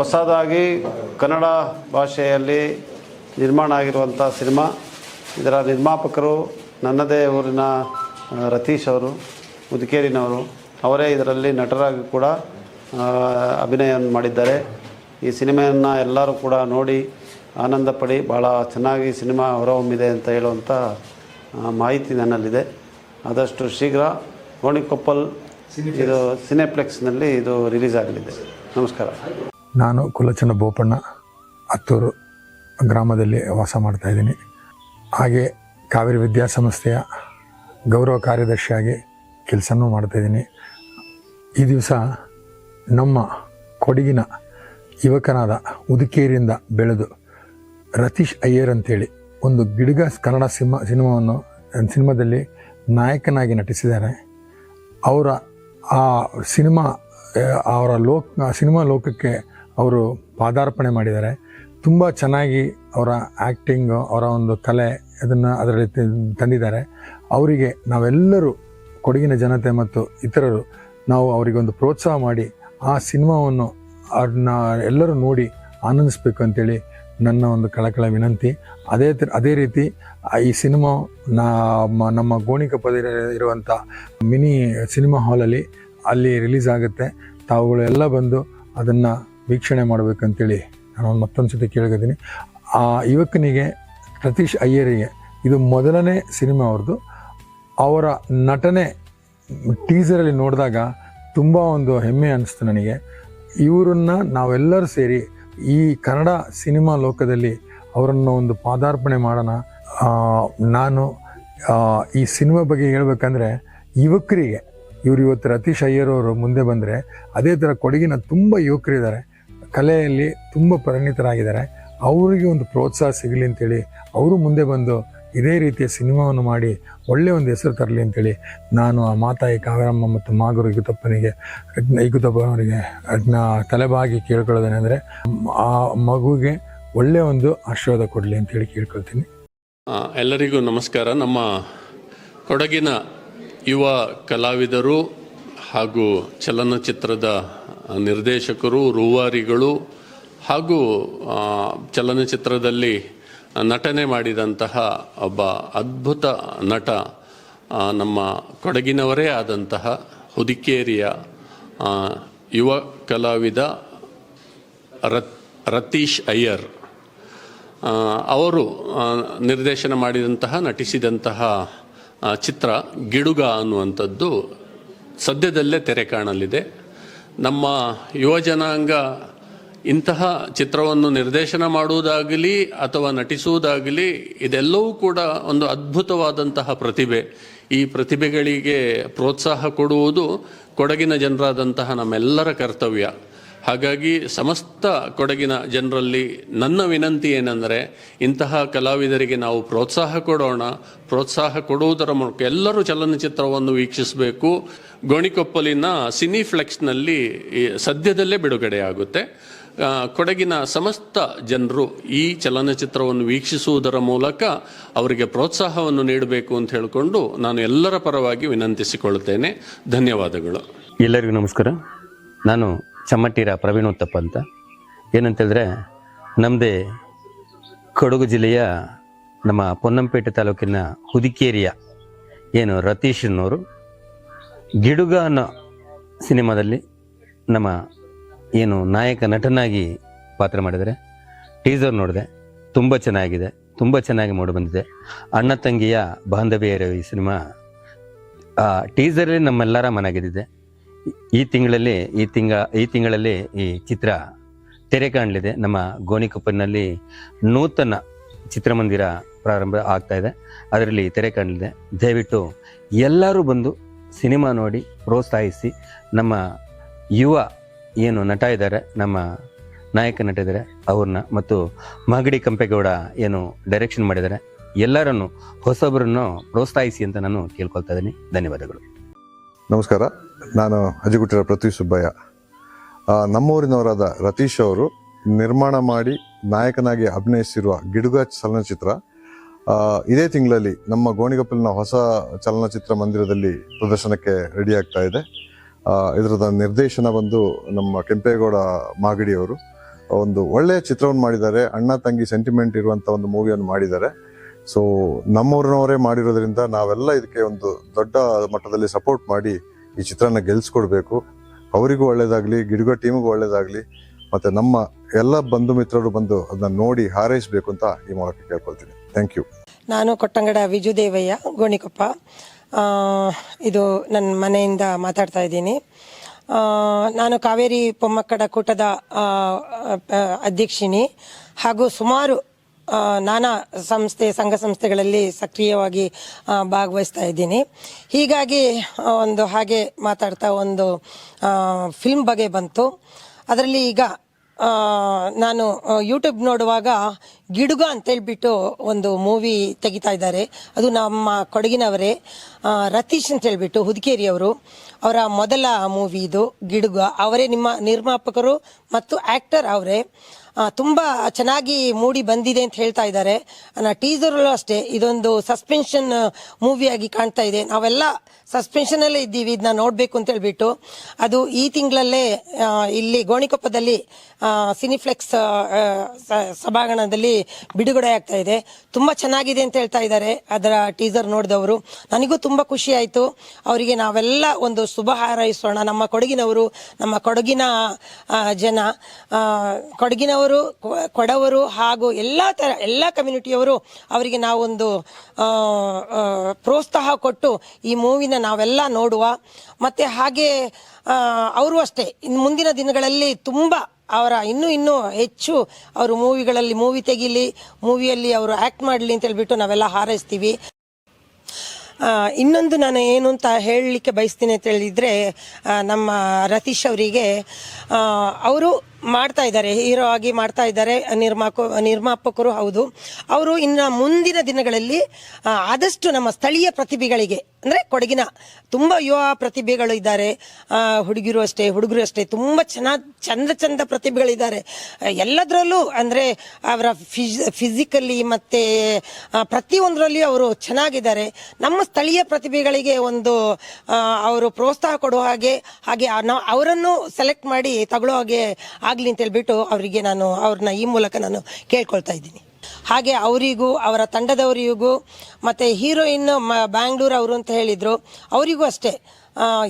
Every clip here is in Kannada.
ಹೊಸದಾಗಿ ಕನ್ನಡ ಭಾಷೆಯಲ್ಲಿ ನಿರ್ಮಾಣ ಆಗಿರುವಂಥ ಸಿನಿಮಾ. ಇದರ ನಿರ್ಮಾಪಕರು ನನ್ನದೇ ಊರಿನ ರತೀಶ್ ಅವರು ಮುದುಕೇರಿನವರು. ಅವರೇ ಇದರಲ್ಲಿ ನಟರಾಗಿ ಕೂಡ ಅಭಿನಯವನ್ನು ಮಾಡಿದ್ದಾರೆ. ಈ ಸಿನಿಮೆಯನ್ನು ಎಲ್ಲರೂ ಕೂಡ ನೋಡಿ ಆನಂದ ಪಡಿ ಭಾಳ ಚೆನ್ನಾಗಿ ಸಿನಿಮಾ ಹೊರಹೊಮ್ಮಿದೆ ಅಂತ ಹೇಳುವಂಥ ಮಾಹಿತಿ ನನ್ನಲ್ಲಿದೆ. ಆದಷ್ಟು ಶೀಘ್ರ ಗೋಣಿಕೊಪ್ಪಲ್ ಇದು ಸಿನೆಪ್ಲೆಕ್ಸ್ನಲ್ಲಿ ಇದು ರಿಲೀಸ್ ಆಗಲಿದೆ. ನಮಸ್ಕಾರ. ನಾನು ಕುಲಚನ ಬೋಪಣ್ಣ ಹತ್ತೂರು ಗ್ರಾಮದಲ್ಲಿ ವಾಸ ಮಾಡ್ತಾ ಇದ್ದೀನಿ. ಹಾಗೆ ಕಾವೇರಿ ವಿದ್ಯಾಸಂಸ್ಥೆಯ ಗೌರವ ಕಾರ್ಯದರ್ಶಿಯಾಗಿ ಕೆಲಸನೂ ಮಾಡ್ತಾಯಿದ್ದೀನಿ ಈ ದಿವಸ ನಮ್ಮ ಕೊಡಗಿನ ಯುವಕನಾದ ಉದುಕೇರಿಯಿಂದ ಬೆಳೆದು ರತೀಶ್ ಅಯ್ಯರ್ ಅಂತೇಳಿ ಒಂದು ಗಿಡಗ ಕನ್ನಡ ಸಿನಿಮಾ ಸಿನಿಮಾವನ್ನು, ಸಿನಿಮಾದಲ್ಲಿ ನಾಯಕನಾಗಿ ನಟಿಸಿದ್ದಾರೆ. ಅವರ ಆ ಸಿನಿಮಾ, ಅವರ ಲೋಕ, ಸಿನಿಮಾ ಲೋಕಕ್ಕೆ ಅವರು ಪಾದಾರ್ಪಣೆ ಮಾಡಿದ್ದಾರೆ. ತುಂಬ ಚೆನ್ನಾಗಿ ಅವರ ಆ್ಯಕ್ಟಿಂಗು ಅವರ ಒಂದು ಕಲೆ ಅದನ್ನು ಅದರಲ್ಲಿ ತಂದಿದ್ದಾರೆ. ಅವರಿಗೆ ನಾವೆಲ್ಲರೂ ಕೊಡಗಿನ ಜನತೆ ಮತ್ತು ಇತರರು ನಾವು ಅವರಿಗೆ ಒಂದು ಪ್ರೋತ್ಸಾಹ ಮಾಡಿ ಆ ಸಿನಿಮಾವನ್ನು ಅದನ್ನ ಎಲ್ಲರೂ ನೋಡಿ ಆನಂದಿಸ್ಬೇಕು ಅಂತೇಳಿ ನನ್ನ ಒಂದು ಕಳಕಳ ವಿನಂತಿ. ಅದೇ ಅದೇ ರೀತಿ ಈ ಸಿನಿಮಾ ನಮ್ಮ ನಮ್ಮ ಪದ ಇರುವಂಥ ಮಿನಿ ಸಿನಿಮಾ ಹಾಲಲ್ಲಿ ಅಲ್ಲಿ ರಿಲೀಸ್ ಆಗುತ್ತೆ. ತಾವುಗಳೆಲ್ಲ ಬಂದು ಅದನ್ನು ವೀಕ್ಷಣೆ ಮಾಡಬೇಕಂತೇಳಿ ನಾನು ಮತ್ತೊಂದು ಸತಿ ಕೇಳ್ಕೊತೀನಿ. ಆ ಯುವಕನಿಗೆ ಪ್ರತೀಶ್ ಅಯ್ಯರಿಗೆ ಇದು ಮೊದಲನೇ ಸಿನಿಮಾ ಅವ್ರದ್ದು. ಅವರ ನಟನೆ ಟೀಸರಲ್ಲಿ ನೋಡಿದಾಗ ತುಂಬ ಒಂದು ಹೆಮ್ಮೆ ಅನ್ನಿಸ್ತು ನನಗೆ. ಇವರನ್ನು ನಾವೆಲ್ಲರೂ ಸೇರಿ ಈ ಕನ್ನಡ ಸಿನಿಮಾ ಲೋಕದಲ್ಲಿ ಅವರನ್ನು ಒಂದು ಪಾದಾರ್ಪಣೆ ಮಾಡೋಣ. ನಾನು ಈ ಸಿನಿಮಾ ಬಗ್ಗೆ ಹೇಳ್ಬೇಕಂದ್ರೆ ಯುವಕರಿಗೆ, ಇವರು ಇವತ್ತು ರತೀಶ್ ಅಯ್ಯರವರು ಮುಂದೆ ಬಂದರೆ ಅದೇ ಥರ ಕೊಡಗಿನ ತುಂಬ ಯುವಕರಿದ್ದಾರೆ. ಕಲೆಯಲ್ಲಿ ತುಂಬ ಪರಿಣಿತರಾಗಿದ್ದಾರೆ. ಅವರಿಗೆ ಒಂದು ಪ್ರೋತ್ಸಾಹ ಸಿಗಲಿ ಅಂತೇಳಿ, ಅವರು ಮುಂದೆ ಬಂದು ಇದೇ ರೀತಿಯ ಸಿನಿಮಾವನ್ನು ಮಾಡಿ ಒಳ್ಳೆಯ ಒಂದು ಹೆಸರು ತರಲಿ ಅಂತೇಳಿ ನಾನು ಆ ಮಾತಾಯಿ ಕಾವೇರಮ್ಮ ಮತ್ತು ಮಾಗುರು ಇಗುತಪ್ಪನಿಗೆ ಇಗುತಪ್ಪನವರಿಗೆ ಅದನ್ನ ತಲೆಬಾಗಿ ಕೇಳ್ಕೊಳ್ಳೋದೇನೆಂದರೆ ಆ ಮಗುಗೆ ಒಳ್ಳೆಯ ಒಂದು ಆಶೀರ್ವಾದ ಕೊಡಲಿ ಅಂತೇಳಿ ಕೇಳ್ಕೊಳ್ತೀನಿ. ಎಲ್ಲರಿಗೂ ನಮಸ್ಕಾರ. ನಮ್ಮ ಕೊಡಗಿನ ಯುವ ಕಲಾವಿದರು ಹಾಗೂ ಚಲನಚಿತ್ರದ ನಿರ್ದೇಶಕರು, ರೂವಾರಿಗಳು ಹಾಗೂ ಚಲನಚಿತ್ರದಲ್ಲಿ ನಟನೆ ಮಾಡಿದಂತಹ ಒಬ್ಬ ಅದ್ಭುತ ನಟ ನಮ್ಮ ಕೊಡಗಿನವರೇ ಆದಂತಹ ಹುದಿಕೇರಿಯ ಯುವ ಕಲಾವಿದ ರತ್, ರತೀಶ್ ಅಯ್ಯರ್. ಅವರು ನಿರ್ದೇಶನ ಮಾಡಿದಂತಹ, ನಟಿಸಿದಂತಹ ಚಿತ್ರ ಗಿಡುಗ ಅನ್ನುವಂಥದ್ದು ಸದ್ಯದಲ್ಲೇ ತೆರೆ ಕಾಣಲಿದೆ. ನಮ್ಮ ಯುವ ಜನಾಂಗ ಇಂತಹ ಚಿತ್ರವನ್ನು ನಿರ್ದೇಶನ ಮಾಡುವುದಾಗಲಿ ಅಥವಾ ನಟಿಸುವುದಾಗಲಿ ಇದೆಲ್ಲವೂ ಕೂಡ ಒಂದು ಅದ್ಭುತವಾದಂತಹ ಪ್ರತಿಭೆ. ಈ ಪ್ರತಿಭೆಗಳಿಗೆ ಪ್ರೋತ್ಸಾಹ ಕೊಡುವುದು ಕೊಡಗಿನ ಜನರಾದಂತಹ ನಮ್ಮೆಲ್ಲರ ಕರ್ತವ್ಯ. ಹಾಗಾಗಿ ಸಮಸ್ತ ಕೊಡಗಿನ ಜನರಲ್ಲಿ ನನ್ನ ವಿನಂತಿ ಏನೆಂದರೆ, ಇಂತಹ ಕಲಾವಿದರಿಗೆ ನಾವು ಪ್ರೋತ್ಸಾಹ ಕೊಡೋಣ. ಪ್ರೋತ್ಸಾಹ ಕೊಡುವುದರ ಮೂಲಕ ಎಲ್ಲರೂ ಚಲನಚಿತ್ರವನ್ನು ವೀಕ್ಷಿಸಬೇಕು. ಗೋಣಿಕೊಪ್ಪಲಿನ ಸಿನಿಫ್ಲೆಕ್ಸ್ನಲ್ಲಿ ಸದ್ಯದಲ್ಲೇ ಬಿಡುಗಡೆಯಾಗುತ್ತೆ ಕೊಡಗಿನ ಸಮಸ್ತ ಜನರು ಈ ಚಲನಚಿತ್ರವನ್ನು ವೀಕ್ಷಿಸುವುದರ ಮೂಲಕ ಅವರಿಗೆ ಪ್ರೋತ್ಸಾಹವನ್ನು ನೀಡಬೇಕು ಅಂತ ಹೇಳಿಕೊಂಡು ನಾನು ಎಲ್ಲರ ಪರವಾಗಿ ವಿನಂತಿಸಿಕೊಳ್ಳುತ್ತೇನೆ. ಧನ್ಯವಾದಗಳು. ಎಲ್ಲರಿಗೂ ನಮಸ್ಕಾರ. ನಾನು ಚಮ್ಮಟ್ಟಿರ ಪ್ರವೀಣ್ ಉತ್ತಪ್ಪ ಅಂತ. ಏನಂತೇಳಿದ್ರೆ ನಮ್ಮದೇ ಕೊಡಗು ಜಿಲ್ಲೆಯ ನಮ್ಮ ಪೊನ್ನಂಪೇಟೆ ತಾಲೂಕಿನ ಹುದಿಕೇರಿಯ ಏನು ರತೀಶ್ನವರು ಗಿಡುಗ ಅನ್ನೋ ಸಿನಿಮಾದಲ್ಲಿ ನಮ್ಮ ಏನು ನಾಯಕ ನಟನಾಗಿ ಪಾತ್ರ ಮಾಡಿದರೆ ಟೀಸರ್ ನೋಡಿದೆ, ತುಂಬ ಚೆನ್ನಾಗಿದೆ, ತುಂಬ ಚೆನ್ನಾಗಿ ಮೂಡಿಬಂದಿದೆ ಅಣ್ಣ ತಂಗಿಯ ಬಾಂಧವ್ಯ ಇರೋ ಈ ಸಿನಿಮಾ ಟೀಸರಲ್ಲಿ ನಮ್ಮೆಲ್ಲರ ಮನಗೆದಿದೆ ಈ ತಿಂಗಳಲ್ಲಿ, ಈ ತಿಂಗ, ಈ ತಿಂಗಳಲ್ಲಿ ಈ ಚಿತ್ರ ತೆರೆ ಕಾಣಲಿದೆ. ನಮ್ಮ ಗೋಣಿಕೊಪ್ಪಲಿನಲ್ಲಿ ನೂತನ ಚಿತ್ರಮಂದಿರ ಪ್ರಾರಂಭ ಆಗ್ತಾ ಇದೆ. ಅದರಲ್ಲಿ ತೆರೆ ಕಾಣಲಿದೆ. ದಯವಿಟ್ಟು ಎಲ್ಲರೂ ಬಂದು ಸಿನಿಮಾ ನೋಡಿ, ಪ್ರೋತ್ಸಾಹಿಸಿ. ನಮ್ಮ ಯುವ ಏನು ನಟ ಇದ್ದಾರೆ, ನಮ್ಮ ನಾಯಕ ನಟ ಇದ್ದಾರೆ ಅವ್ರನ್ನ ಮತ್ತು ಮಾಗಡಿ ಕಂಪೇಗೌಡ ಏನು ಡೈರೆಕ್ಷನ್ ಮಾಡಿದ್ದಾರೆ. ಎಲ್ಲರನ್ನು ಹೊಸಬರನ್ನು ಪ್ರೋತ್ಸಾಹಿಸಿ ಅಂತ ನಾನು ಕೇಳ್ಕೊಳ್ತಾ ಇದ್ದೀನಿ. ಧನ್ಯವಾದಗಳು. ನಮಸ್ಕಾರ. ನಾನು ಅಜಿಗುಟ್ಟಿರ ಪೃಥ್ವಿ ಸುಬ್ಬಯ್ಯ. ನಮ್ಮೂರಿನವರಾದ ರತೀಶ್ ಅವರು ನಿರ್ಮಾಣ ಮಾಡಿ ನಾಯಕನಾಗಿ ಅಭಿನಯಿಸಿರುವ ಗಿಡುಗ ಚಲನಚಿತ್ರ ಇದೇ ತಿಂಗಳಲ್ಲಿ ನಮ್ಮ ಗೋಣಿಗಪ್ಪಲಿನ ಹೊಸ ಚಲನಚಿತ್ರ ಮಂದಿರದಲ್ಲಿ ಪ್ರದರ್ಶನಕ್ಕೆ ರೆಡಿ ಆಗ್ತಾ ಇದೆ. ಇದರದ ನಿರ್ದೇಶನ ಬಂದು ನಮ್ಮ ಕೆಂಪೇಗೌಡ ಮಾಗಡಿಯವರು ಒಂದು ಒಳ್ಳೆಯ ಚಿತ್ರವನ್ನು ಮಾಡಿದ್ದಾರೆ, ಅಣ್ಣ ತಂಗಿ ಸೆಂಟಿಮೆಂಟ್ ಇರುವಂಥ ಒಂದು ಮೂವಿಯನ್ನು ಮಾಡಿದ್ದಾರೆ. ಸೊ ನಮ್ಮೂರಿನವರೇ ಮಾಡಿರೋದ್ರಿಂದ ನಾವೆಲ್ಲ ಇದಕ್ಕೆ ಒಂದು ದೊಡ್ಡ ಮಟ್ಟದಲ್ಲಿ ಸಪೋರ್ಟ್ ಮಾಡಿ ಈ ಚಿತ್ರನ ಗೆಲ್ಸ್ಕೊಡ್ಬೇಕು. ಅವರಿಗೂ ಒಳ್ಳೇದಾಗ್ಲಿ, ಗಿಡಗೋ ಟೀಮಿಗೂ ಒಳ್ಳೇದಾಗ್ಲಿ, ಮತ್ತೆ ನಮ್ಮ ಎಲ್ಲ ಬಂಧು ಮಿತ್ರರು ಬಂದು ಅದನ್ನ ನೋಡಿ ಹಾರೈಸಬೇಕು ಅಂತ ಈ ಮೂಲಕ ಕೇಳ್ಕೊಳ್ತೀನಿ. ಥ್ಯಾಂಕ್ ಯು ನಾನು ಕೊಟ್ಟಂಗಡ ವಿಜುದೇವಯ್ಯ ಗೋಣಿಕೊಪ್ಪ. ಇದು ನನ್ನ ಮನೆಯಿಂದ ಮಾತಾಡ್ತಾ ಇದ್ದೀನಿ. ನಾನು ಕಾವೇರಿ ಪೊಮ್ಮಕ್ಕಡ ಕೂಟದ ಅಧ್ಯಕ್ಷಿಣಿ. ಹಾಗೂ ಸುಮಾರು ನಾನಾ ಸಂಸ್ಥೆ, ಸಂಘ ಸಂಸ್ಥೆಗಳಲ್ಲಿ ಸಕ್ರಿಯವಾಗಿ ಭಾಗವಹಿಸ್ತಾ ಇದ್ದೀನಿ. ಹೀಗಾಗಿ ಒಂದು ಹಾಗೆ ಮಾತಾಡ್ತಾ ಒಂದು ಫಿಲ್ಮ್ ಬಗ್ಗೆ ಬಂತು. ಅದರಲ್ಲಿ ಈಗ ನಾನು ಯೂಟ್ಯೂಬ್ ನೋಡುವಾಗ ಗಿಡುಗ ಅಂತೇಳ್ಬಿಟ್ಟು ಒಂದು ಮೂವಿ ತೆಗಿತಾ ಇದ್ದಾರೆ. ಅದು ನಮ್ಮ ಕೊಡಗಿನವರೇ ರತೀಶ್ ಅಂತ ಹೇಳ್ಬಿಟ್ಟು ಹುದುಕೇರಿಯವರು ಅವರ ಮೊದಲ ಮೂವಿ ಇದು, ಗಿಡುಗ. ಅವರೇ ನಿಮ್ಮ ನಿರ್ಮಾಪಕರು ಮತ್ತು ಆ್ಯಕ್ಟರ್ ಅವರೇ. ತುಂಬಾ ಚೆನ್ನಾಗಿ ಮೂಡಿ ಬಂದಿದೆ ಅಂತ ಹೇಳ್ತಾ ಇದ್ದಾರೆ. ಟೀಸರಲ್ಲೂ ಅಷ್ಟೇ, ಇದೊಂದು ಸಸ್ಪೆನ್ಷನ್ ಮೂವಿಯಾಗಿ ಕಾಣ್ತಾ ಇದೆ. ನಾವೆಲ್ಲ ಸಸ್ಪೆನ್ಷನ್ ಅಲ್ಲೇ ಇದ್ದೀವಿ ಇದನ್ನ ನೋಡ್ಬೇಕು ಅಂತ ಹೇಳ್ಬಿಟ್ಟು. ಅದು ಈ ತಿಂಗಳಲ್ಲೇ ಇಲ್ಲಿ ಗೋಣಿಕೊಪ್ಪದಲ್ಲಿ ಸಿನಿಫ್ಲೆಕ್ಸ್ ಸಭಾಂಗಣದಲ್ಲಿ ಬಿಡುಗಡೆ ಆಗ್ತಾ ಇದೆ. ತುಂಬಾ ಚೆನ್ನಾಗಿದೆ ಅಂತ ಹೇಳ್ತಾ ಇದ್ದಾರೆ ಅದರ ಟೀಸರ್ ನೋಡಿದವರು. ನನಗೂ ತುಂಬಾ ಖುಷಿ ಆಯ್ತು. ಅವರಿಗೆ ನಾವೆಲ್ಲ ಒಂದು ಶುಭ ಹಾರೈಸೋಣ. ನಮ್ಮ ಕೊಡಗಿನವರು, ನಮ್ಮ ಕೊಡಗಿನ ಜನ ಕೊಡಗಿನವರು ಕೊ- ಕೊಡವರು ಹಾಗೂ ಎಲ್ಲ ಥರ ಎಲ್ಲ ಕಮ್ಯುನಿಟಿಯವರು ಅವರಿಗೆ ನಾವೊಂದು ಪ್ರೋತ್ಸಾಹ ಕೊಟ್ಟು ಈ ಮೂವಿನ ನಾವೆಲ್ಲ ನೋಡುವ. ಮತ್ತು ಹಾಗೆ ಅವರು ಅಷ್ಟೇ. ಇನ್ನು ಮುಂದಿನ ದಿನಗಳಲ್ಲಿ ತುಂಬ ಅವರ ಇನ್ನೂ ಇನ್ನೂ ಹೆಚ್ಚು ಅವರು ಮೂವಿಗಳಲ್ಲಿ ಮೂವಿ ತೆಗೀಲಿ, ಮೂವಿಯಲ್ಲಿ ಅವರು ಆ್ಯಕ್ಟ್ ಮಾಡಲಿ ಅಂತ ಹೇಳಿಬಿಟ್ಟು ನಾವೆಲ್ಲ ಹಾರೈಸ್ತೀವಿ. ಇನ್ನೊಂದು ನಾನು ಏನು ಅಂತ ಹೇಳಲಿಕ್ಕೆ ಬಯಸ್ತೀನಿ ಅಂತ ಹೇಳಿದರೆ ನಮ್ಮ ರತೀಶ್ ಅವರಿಗೆ ಅವರು ಮಾಡ್ತಾ ಇದ್ದಾರೆ, ಹೀರೋ ಆಗಿ ಮಾಡ್ತಾ ಇದ್ದಾರೆ, ನಿರ್ಮಾಕ, ನಿರ್ಮಾಪಕರು ಹೌದು. ಅವರು ಇನ್ನು ಮುಂದಿನ ದಿನಗಳಲ್ಲಿ ಆದಷ್ಟು ನಮ್ಮ ಸ್ಥಳೀಯ ಪ್ರತಿಭೆಗಳಿಗೆ, ಅಂದರೆ ಕೊಡಗಿನ ತುಂಬ ಯುವ ಪ್ರತಿಭೆಗಳು ಇದ್ದಾರೆ. ಹುಡುಗಿರು ಅಷ್ಟೇ, ಹುಡುಗರು ಅಷ್ಟೇ, ತುಂಬ ಚೆನ್ನಾಗಿ ಚಂದ ಚಂದ ಪ್ರತಿಭೆಗಳಿದ್ದಾರೆ. ಎಲ್ಲದರಲ್ಲೂ ಅಂದರೆ ಅವರ ಫಿಸ್ ಫಿಸಿಕಲಿ ಮತ್ತು ಪ್ರತಿಯೊಂದರಲ್ಲಿ ಅವರು ಚೆನ್ನಾಗಿದ್ದಾರೆ. ನಮ್ಮ ಸ್ಥಳೀಯ ಪ್ರತಿಭೆಗಳಿಗೆ ಒಂದು ಅವರು ಪ್ರೋತ್ಸಾಹ ಕೊಡುವ ಹಾಗೆ ಹಾಗೆ ಅವರನ್ನು ಸೆಲೆಕ್ಟ್ ಮಾಡಿ ತಗೊಳ್ಳೋ ಹಾಗೆ ಆಗಲಿ ಅಂತ ಹೇಳ್ಬಿಟ್ಟು ಅವರಿಗೆ ನಾನು ಅವ್ರನ್ನ ಈ ಮೂಲಕ ನಾನು ಕೇಳ್ಕೊಳ್ತಾ ಇದ್ದೀನಿ. ಹಾಗೆ ಅವರಿಗೂ, ಅವರ ತಂಡದವರಿಗೂ, ಮತ್ತೆ ಹೀರೋಯಿನ್ ಬ್ಯಾಂಗ್ಳೂರ್ ಅವರು ಅಂತ ಹೇಳಿದ್ರು, ಅವರಿಗೂ ಅಷ್ಟೇ.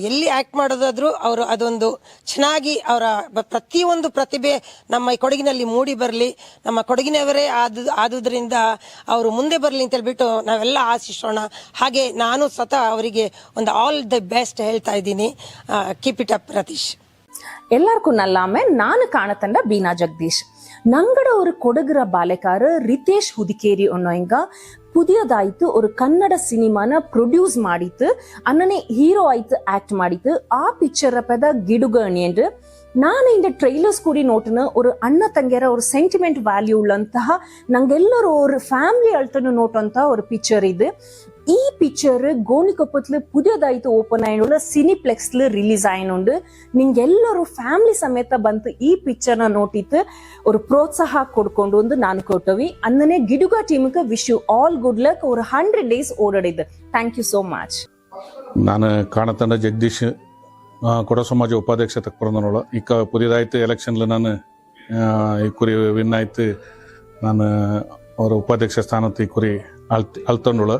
ಎಲ್ಲಿ ಆಕ್ಟ್ ಮಾಡೋದಾದರೂ ಅವರು ಅದೊಂದು ಚೆನ್ನಾಗಿ ಅವರ ಪ್ರತಿಯೊಂದು ಪ್ರತಿಭೆ ನಮ್ಮ ಕೊಡಗಿನಲ್ಲಿ ಮೂಡಿ ಬರಲಿ, ನಮ್ಮ ಕೊಡಗಿನವರೇ ಆದ, ಆದುದರಿಂದ ಅವರು ಮುಂದೆ ಬರಲಿ ಅಂತ ಹೇಳ್ಬಿಟ್ಟು ನಾವೆಲ್ಲ ಆಶಿಸೋಣ. ಹಾಗೆ ನಾನು ಸ್ವತಃ ಅವರಿಗೆ ಒಂದು ಆಲ್ ದ ಬೆಸ್ಟ್ ಹೇಳ್ತಾ ಇದ್ದೀನಿ. ಕೀಪ್ ಇಟ್ ಅಪ್ ರತೀಶ್ எல்லாருக்கும் நல்லாம நானு காணத்தண்ட பீனா ஜெகதீஷ் ನಂಗಡ ஒரு ಕೊಡಗರ ಬಾಲೆಕಾರ ರಿತೇಶ್ ಹುದಿಕೇರಿ ಅನ್ನೋಂಗ ಪುದಿಯದಾಯ್ತು ஒரு ಕನ್ನಡ ಸಿನಿಮಾನ ಪ್ರೊಡ್ಯೂಸ್ ಮಾಡಿತ್ತು ಅನ್ನನೆ ಹೀರೋ ಆಯ್ತು ಆಕ್ಟ್ ಮಾಡಿತ್ತು ಆ ಪಿಕ್ಚರ್ ಪದ ಗಿಡುಗಣಿ என்று ನಾನು இந்த ட்ரெய்லர்ஸ் கூடி ನೋಟನ ஒரு ಅಣ್ಣ ತಂಗಿಯರ ஒரு ಸೆಂಟಿಮೆಂಟ್ ವ್ಯಾಲ್ಯೂ ಉಳ್ಳಂತಹ ನಂಗೆಲ್ಲರೂ ஒரு ಫ್ಯಾಮಿಲಿ ಅಳ್ತನು ನೋಟಂತ ஒரு ಪಿಕ್ಚರ್ ಇದು ഈ പിക്ചർ ಗೋಣಿಕೊಪ್ಪത്തിൽ പുതിയതായിട്ട് ഓപ്പൺ ആയിട്ടുള്ള സിനിപ്ലെക്സിൽ ರಿಲೀಸ್ ಆಯ್ನುಂಡು ನಿಂಗೆ ಎಲ್ಲರೂ ಫ್ಯಾಮಿಲಿ ಸಮೇತ ಬಂತು ಈ ಪಿಕ್ಚರ್ನ ನೋಟಿತ್ತು ஒரு ಪ್ರೋತ್ಸಾಹ ಕೊಡ್ಕೊಂಡು ಒಂದು ನಾನು ಕೊಟ್ಟವಿ ಅಂದನೆ ಗಿಡುಗ ಟೀಮ್ಗೆ wish you all good luck ஒரு ಹಂಡ್ರೆಡ್ ಡೇಸ್ ಓಡಾಡಿದ್ದು ಥ್ಯಾಂಕ್ ಯು ಸೋ ಮಚ್ ನಾನು ಕಾಣತಂಡ ಜಗದೀಶ್ ಕೊಡ ಸಮಾಜ ಉಪಾಧ್ಯಕ್ಷ ತಕ್ಕೊಂಡನೋಳ ಈಗ ಪುದಿದಾಯ್ತು ಎಲೆಕ್ಷನ್ಲ ನಾನು ಈ ಕುರಿ ವಿನ್ ಆಯ್ತು ನಾನು ಅವರ ಉಪಾಧ್ಯಕ್ಷ ಸ್ಥಾನಕ್ಕೆ ಈ ಕುರಿ ಅಳ್ತ್ ಅಳ್ತಂಡೋಳು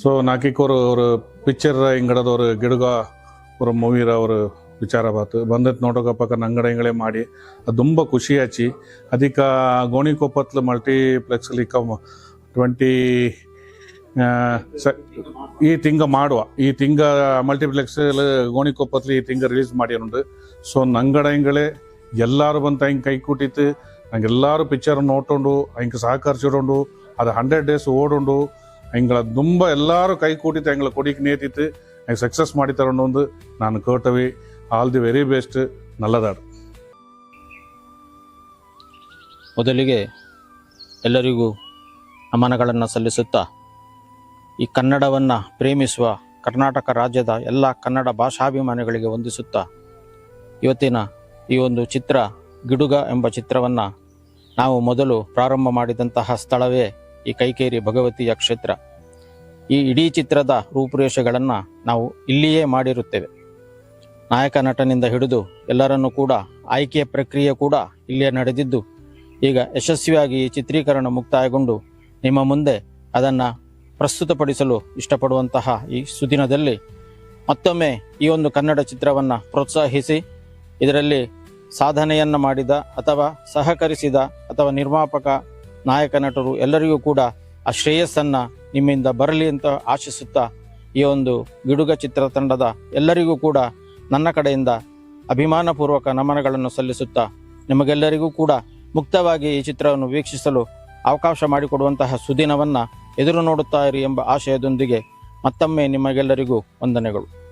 ಸೊ ನಾಕಿಕೋರು ಅವರು ಪಿಕ್ಚರ್ ಇಂಗಡದವ್ರು ಗಿಡಗ ஒரு ಮೂವಿರ ಅವರು ವಿಚಾರ ಬಾತು. ಬಂದಿತ್ತು ನೋಡೋಕ ಪಕ್ಕ ನಂಗಡ ಇಂಗಳೇ ಮಾಡಿ, ಅದು ತುಂಬ ಖುಷಿ ಆಚಿ. ಅದಕ್ಕೆ ಗೋಣಿಕೊಪ್ಪತ್ಲು ಮಲ್ಟಿಪ್ಲೆಕ್ಸ್ಲಿ ಕಮ್ ಟ್ವೆಂಟಿ ಈ ತಿಂಗ ಮಾಡುವ. ಈ ತಿಂಗ ಮಲ್ಟಿಪ್ಲೆಕ್ಸ್ ಗೋಣಿಕೊಪ್ಪತ್ಲಿ ಈ ತಿಂಗ ರಿಲೀಸ್ ಮಾಡಿರೋದು ಸೊ ನಂಗಡ ಎಲ್ಲರೂ ಬಂತ ಹಿಂಗೆ ಕೈ ಕೂಟಿತ್ತು. ಎಲ್ಲಾರು ಪಿಕ್ಚರ್ ನೋಟೊಂಡು ಹಿಂಗೆ ಸಹಕರಿಸಿಡೊಂಡು ಅದು ಹಂಡ್ರೆಡ್ ಡೇಸ್ ಓಡುಂಡು. ಹಿಂಗಳ ತುಂಬ ಎಲ್ಲರೂ ಕೈ ಕೂಟಿತ್ತು ಹೆಂಗಳ ಕೊಡಿಕ್ ನೇತಿತ್ತು, ಹೆಂಗೆ ಸಕ್ಸಸ್ ಮಾಡಿತಾರೊಂಡು ಒಂದು ನಾನು ಕೇಳ್ತವಿ. ಆಲ್ ದಿ ವೆರಿ ಬೆಸ್ಟ್ ನಲ್ಲದಾಡು. ಮೊದಲಿಗೆ ಎಲ್ಲರಿಗೂ ನಮನಗಳನ್ನು ಸಲ್ಲಿಸುತ್ತಾ, ಈ ಕನ್ನಡವನ್ನು ಪ್ರೇಮಿಸುವ ಕರ್ನಾಟಕ ರಾಜ್ಯದ ಎಲ್ಲ ಕನ್ನಡ ಭಾಷಾಭಿಮಾನಿಗಳಿಗೆ ವಂದಿಸುತ್ತಾ, ಇವತ್ತಿನ ಈ ಒಂದು ಚಿತ್ರ, ಗಿಡುಗ ಎಂಬ ಚಿತ್ರವನ್ನು ನಾವು ಮೊದಲು ಪ್ರಾರಂಭ ಮಾಡಿದಂತಹ ಸ್ಥಳವೇ ಈ ಕೈಕೇರಿ ಭಗವತಿಯ ಕ್ಷೇತ್ರ. ಈ ಇಡೀ ಚಿತ್ರದ ರೂಪುರೇಷೆಗಳನ್ನು ನಾವು ಇಲ್ಲಿಯೇ ಮಾಡಿರುತ್ತೇವೆ. ನಾಯಕ ನಟನಿಂದ ಹಿಡಿದು ಎಲ್ಲರನ್ನೂ ಕೂಡ ಆಯ್ಕೆಯ ಪ್ರಕ್ರಿಯೆ ಕೂಡ ಇಲ್ಲಿಯೇ ನಡೆದಿದ್ದು, ಈಗ ಯಶಸ್ವಿಯಾಗಿ ಈ ಚಿತ್ರೀಕರಣ ಮುಕ್ತಾಯಗೊಂಡು ನಿಮ್ಮ ಮುಂದೆ ಅದನ್ನು ಪ್ರಸ್ತುತಪಡಿಸಲು ಇಷ್ಟಪಡುವಂತಹ ಈ ಸುದಿನದಲ್ಲಿ ಮತ್ತೊಮ್ಮೆ ಈ ಒಂದು ಕನ್ನಡ ಚಿತ್ರವನ್ನು ಪ್ರೋತ್ಸಾಹಿಸಿ, ಇದರಲ್ಲಿ ಸಾಧನೆಯನ್ನು ಮಾಡಿದ ಅಥವಾ ಸಹಕರಿಸಿದ ಅಥವಾ ನಿರ್ಮಾಪಕ ನಾಯಕ ನಟರು ಎಲ್ಲರಿಗೂ ಕೂಡ ಆ ಶ್ರೇಯಸ್ಸನ್ನು ನಿಮ್ಮಿಂದ ಬರಲಿ ಅಂತ ಆಶಿಸುತ್ತಾ ಈ ಒಂದು ಗಿಡುಗ ಚಿತ್ರತಂಡದ ಎಲ್ಲರಿಗೂ ಕೂಡ ನನ್ನ ಕಡೆಯಿಂದ ಅಭಿಮಾನಪೂರ್ವಕ ನಮನಗಳನ್ನು ಸಲ್ಲಿಸುತ್ತಾ ನಿಮಗೆಲ್ಲರಿಗೂ ಕೂಡ ಮುಕ್ತವಾಗಿ ಈ ಚಿತ್ರವನ್ನು ವೀಕ್ಷಿಸಲು ಅವಕಾಶ ಮಾಡಿಕೊಡುವಂತಹ ಸುದಿನವನ್ನು ಎದುರು ನೋಡುತ್ತಾ ಇರಿ ಎಂಬ ಆಶಯದೊಂದಿಗೆ ಮತ್ತೊಮ್ಮೆ ನಿಮಗೆಲ್ಲರಿಗೂ ವಂದನೆಗಳು.